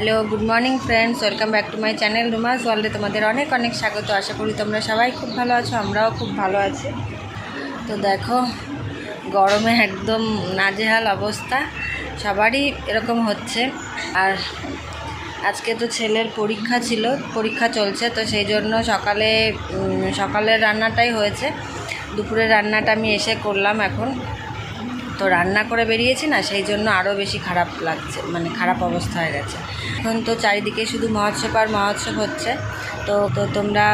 Hello, good morning friends, welcome back to my channel Ruma's ওয়ার্ল্ডে তোমাদের অনেক অনেক স্বাগত। আশা করি তোমরা সবাই খুব ভালো আছো, আমরাও খুব ভালো আছি। তো দেখো, গরমে একদম নাজেহাল অবস্থা, সবারই এরকম হচ্ছে। আর আজকে তো ছেলের পরীক্ষা ছিল, পরীক্ষা চলছে, তো সেই জন্য সকালে সকালের রান্নাটাই হয়েছে। দুপুরের রান্নাটা আমি এসে করলাম এখন। তো রান্না করে বেরিয়েছি না, সেই জন্য আরও বেশি খারাপ লাগছে মানে খারাপ অবস্থা হয়ে গেছে। এখন তো চারিদিকে শুধু মহোৎসব আর মহোৎসব হচ্ছে। তো তো তোমরা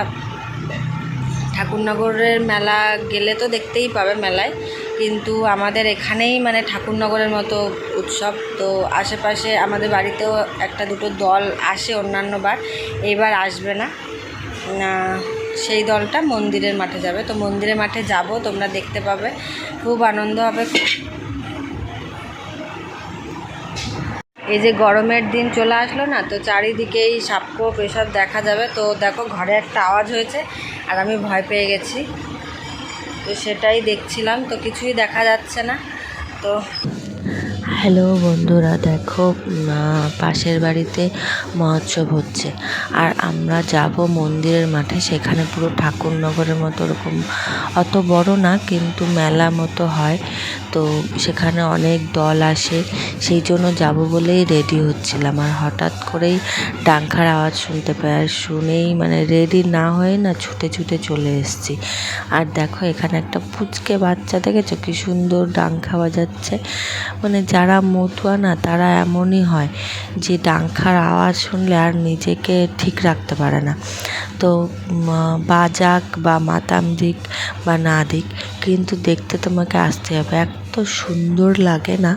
ঠাকুরনগরের মেলা গেলে তো দেখতেই পাবে মেলায়, কিন্তু আমাদের এখানেই মানে ঠাকুরনগরের মতো উৎসব। তো আশেপাশে আমাদের বাড়িতেও একটা দুটো দল আসে অন্যান্য বার এইবার আসবে না। না। সেই দলটা মন্দিরের মাঠে যাবে। তো মন্দিরের মাঠে যাব, তোমরা দেখতে পাবে। খুব আনন্দ হবে। এই যে গরমের দিন চলে আসলো না, তো চারিদিকেই সাপকোপ এসব দেখা যাবে। তো দেখো, ঘরে একটা আওয়াজ হয়েছে, আর আমি ভয় পেয়ে গেছি। তো সেটাই দেখছিলাম, তো কিছুই দেখা যাচ্ছে না। তো হ্যালো বন্ধুরা, দেখো পাশের বাড়িতে মহোৎসব হচ্ছে। আর আমরা যাব মন্দিরের মাঠে, সেখানে পুরো ঠাকুরনগরের মতো ওরকম। অত বড় না, কিন্তু মেলা মতো হয়। তো সেখানে অনেক দল আসে, সেই জন্য যাব বলেই রেডি হচ্ছিলাম। আর হঠাৎ করেই ডাঙ্কার আওয়াজ শুনতে পাই, আর শুনেই মানে রেডি না হয়ে না ছুটে ছুটে চলে এসেছি। আর দেখো, এখানে একটা পুচকে বাচ্চা, দেখেছ? কি সুন্দর ডাঙ্কা বাজাচ্ছে। মানে যারা মতুয়া না, তারা এমনই হয় যে ডাঙ্কার আওয়াজ শুনলে আর নিজেকে ঠিক রাখতে পারে না। তো বাজাক বা মাতাম দিক বা না দিক, কিন্তু দেখতে তোমাকে আসতে হবে। এত সুন্দর লাগে না?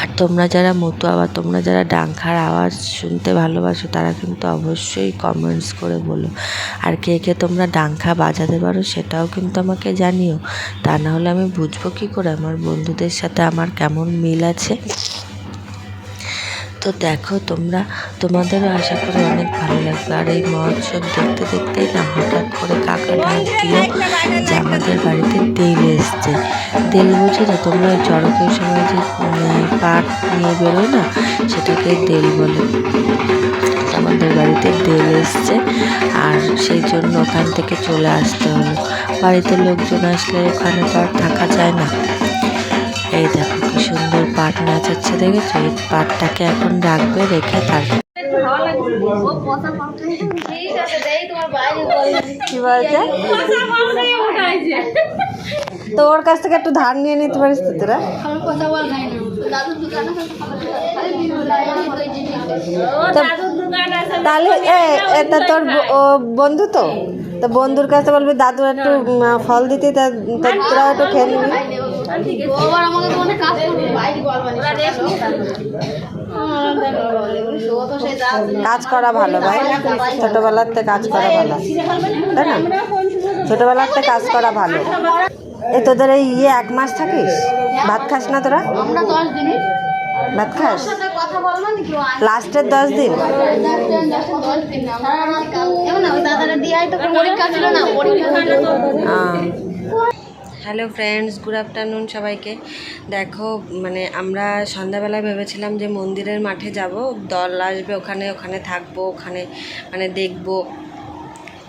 আর তোমরা যারা মতুয়া বা তোমরা যারা ডাঙ্কার আওয়াজ শুনতে ভালোবাসো, তারা কিন্তু অবশ্যই কমেন্টস করে বলো। আর কে কে তোমরা ডাঙ্কা বাজাতে পারো সেটাও কিন্তু আমাকে জানিও। তা না হলে আমি বুঝব কী করে? আমার বন্ধুদের সাথে আমার কেমন মিল আছে? তো দেখো তোমরা তোমাদেরও আশা করি অনেক ভালো লাগবে। আর এই মহোৎসব দেখতে দেখতেই না হঠাৎ করে কাকা ডাক দিল যে আমাদের বাড়িতে তেল এসছে। তেল বুঝে না তোমরা ওই চড়কের সময় যে পাট নিয়ে বেরোয় না সেটাকে তেল বলে। আমাদের বাড়িতে তেল এসছে আর সেই জন্য ওখান থেকে চলে আসতে হলো বাড়িতে লোকজন আসলে ওখানে তো আর থাকা যায় না। এই দেখো কি সুন্দর পাট নাচাচ্ছে। দেখেছ? এই পাটটাকে এখন রাখবে, রেখে কি বলছে? তো ওর কাছ থেকে একটু ধার নিয়ে নিতে পারিস তো তোরা। তাহলে এটা তোর বন্ধু তো? তো বন্ধুর কাছে বলবি, দাদু একটু ফল দিতে তোরা একটু খেয়ে নিবি। কাজ করা ভালো ভাই। ছোটবেলাতে কাজ করা ভালো। তাই না? ছোটবেলাতে কাজ করা ভালো। এ তোদের এই ইয়ে এক মাস থাকিস? ভাত খাস না তোরা? আমরা দশ দিনে। ভাত খাস? কথা বলব না কেউ লাস্টের দশ দিন? দশ দিন এমন না পরীক্ষা ছিল পরীক্ষা হ্যালো ফ্রেন্ডস, গুড আফটারনুন সবাইকে। দেখো মানে আমরা সন্ধ্যাবেলায় ভেবেছিলাম যে মন্দিরের মাঠে যাব, দল আসবে, ওখানে ওখানে থাকব, ওখানে মানে দেখব।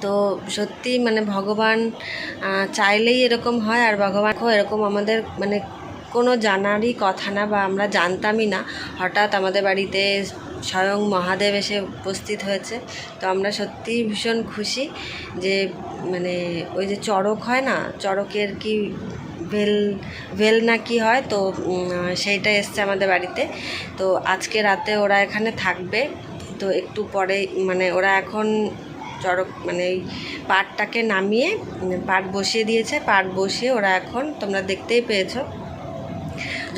তো সত্যি মানে ভগবান চাইলেই এরকম হয় আর ভগবান এরকম আমাদের মানে কোনো জানারই কথা না বা আমরা জানতামই না। হঠাৎ আমাদের বাড়িতে স্বয়ং মহাদেব এসে উপস্থিত হয়েছে। তো আমরা সত্যিই ভীষণ খুশি যে মানে ওই যে চড়ক হয় না, চড়কের কি ভেল ভেল না কি হয়, তো সেইটা এসছে আমাদের বাড়িতে। তো আজকে রাতে ওরা এখানে থাকবে। তো একটু পরে মানে ওরা এখন চড়ক মানে এই পাটটাকে নামিয়ে পাট বসিয়ে দিয়েছে। পাট বসিয়ে ওরা এখন, তোমরা দেখতেই পেয়েছ।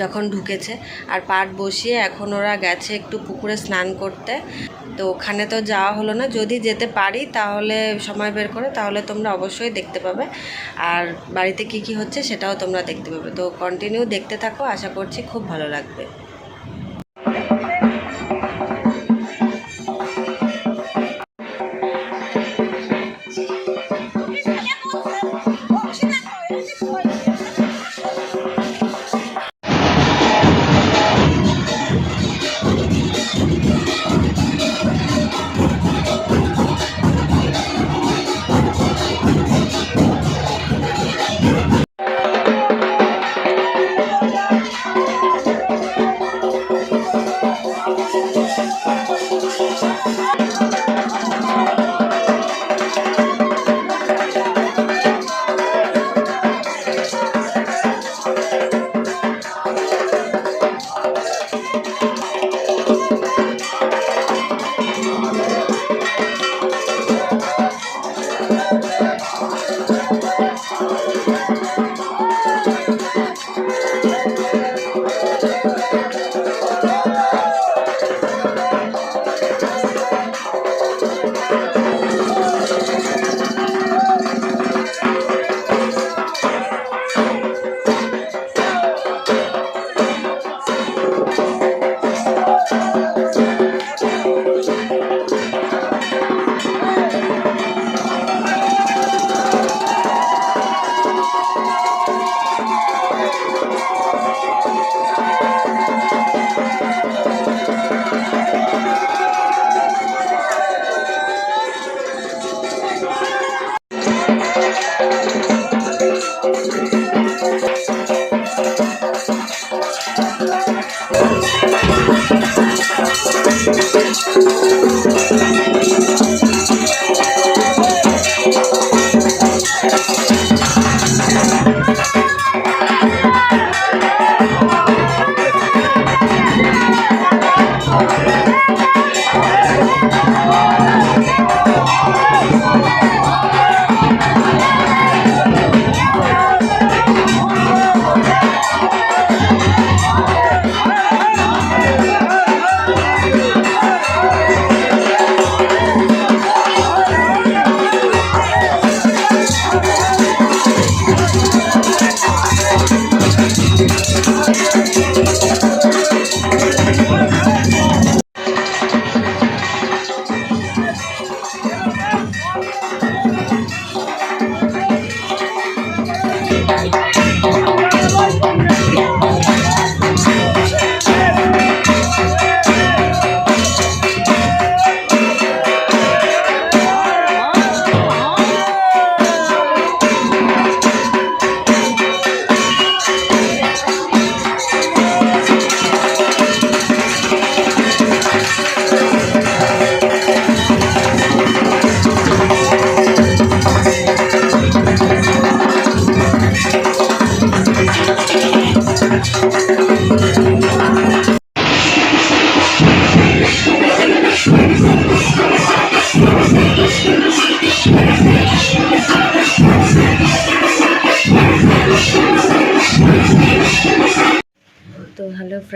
যখন ঢুকেছে আর পাট বসিয়ে এখন ওরা গেছে একটু পুকুরে স্নান করতে। তো ওখানে তো যাওয়া হলো না। যদি যেতে পারি তাহলে সময় বের করে তাহলে তোমরা অবশ্যই দেখতে পাবে। আর বাড়িতে কি কি হচ্ছে সেটাও তোমরা দেখতে পাবে। তো কন্টিনিউ দেখতে থাকো। আশা করছি খুব ভালো লাগবে।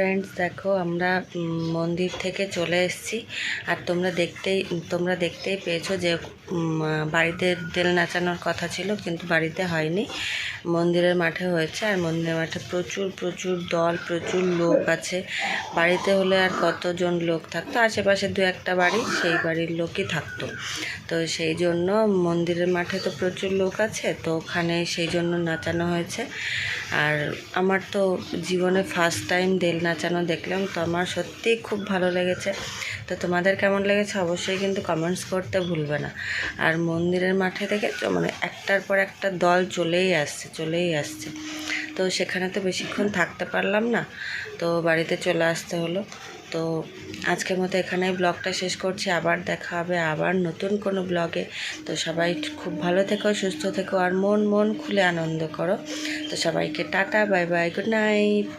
ফ্রেন্ডস দেখো আমরা মন্দির থেকে চলে এসেছি। আর তোমরা দেখতেই তোমরা দেখতেই পেয়েছ যে বাড়িতে তেল নাচানোর কথা ছিল, কিন্তু বাড়িতে হয়নি। মন্দিরের মাঠে হয়েছে, আর মন্দিরের মাঠে প্রচুর প্রচুর দল, প্রচুর লোক আছে। বাড়িতে হলে আর কতজন লোক থাকতো? আশেপাশে দু একটা বাড়ি, সেই বাড়ির লোকই থাকতো। তো সেই জন্য মন্দিরের মাঠে তো প্রচুর লোক আছে, তো ওখানে সেই জন্য নাচানো হয়েছে। আর আমার তো জীবনে ফার্স্ট টাইম দেল নাচানো দেখলাম, তো আমার সত্যিই খুব ভালো লেগেছে। তো তোমাদের কেমন লেগেছে অবশ্যই কিন্তু কমেন্টস করতে ভুলবে না। আর মন্দিরের মাঠে দেখে মানে একটার পর একটা দল চলেই আসছে চলেই আসছে। তো সেখানে তো বেশিক্ষণ থাকতে পারলাম না। তো বাড়িতে চলে আসতে হলো। তো আজকের মতো এখানে ব্লগটা শেষ করছি। আবার দেখা হবে আবার নতুন কোনো ব্লগে। তো সবাই খুব ভালো থেকো, সুস্থ থেকো আর মন মন খুলে আনন্দ করো। তো সবাইকে tata, bye bye, good night.